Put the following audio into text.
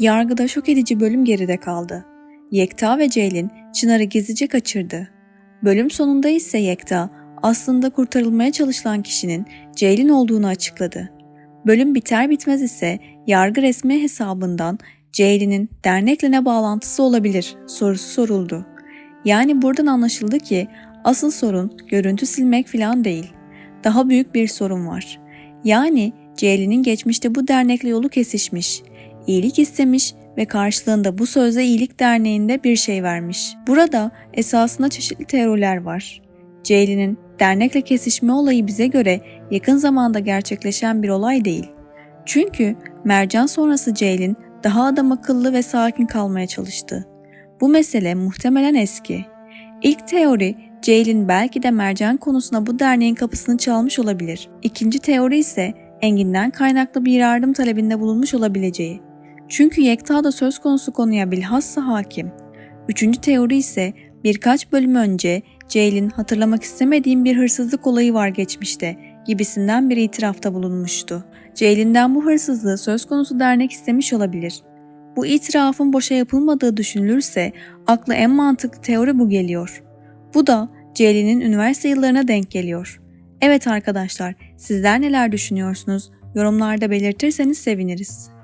Yargıda şok edici bölüm geride kaldı. Yekta ve Ceylin Çınar'ı gizlice kaçırdı. Bölüm sonunda ise Yekta aslında kurtarılmaya çalışılan kişinin Ceylin olduğunu açıkladı. Bölüm biter bitmez ise yargı resmi hesabından Ceylin'in dernekle ne bağlantısı olabilir sorusu soruldu. Yani buradan anlaşıldı ki asıl sorun görüntü silmek falan değil. Daha büyük bir sorun var. Yani Ceylin'in geçmişte bu dernekle yolu kesişmiş, iyilik istemiş ve karşılığında bu sözde iyilik derneğinde bir şey vermiş. Burada esasında çeşitli teoriler var. Ceylin'in dernekle kesişme olayı bize göre yakın zamanda gerçekleşen bir olay değil. Çünkü mercan sonrası Ceylin daha adam akıllı ve sakin kalmaya çalıştı. Bu mesele muhtemelen eski. İlk teori Ceylin belki de mercan konusuna bu derneğin kapısını çalmış olabilir. İkinci teori ise Engin'den kaynaklı bir yardım talebinde bulunmuş olabileceği. Çünkü Yekta da söz konusu konuya bilhassa hakim. Üçüncü teori ise birkaç bölüm önce Ceylin hatırlamak istemediğim bir hırsızlık olayı var geçmişte gibisinden bir itirafta bulunmuştu. Ceylin'den bu hırsızlığı söz konusu dernek istemiş olabilir. Bu itirafın boşa yapılmadığı düşünülürse akla en mantıklı teori bu geliyor. Bu da Ceylin'in üniversite yıllarına denk geliyor. Evet arkadaşlar, sizler neler düşünüyorsunuz? Yorumlarda belirtirseniz seviniriz.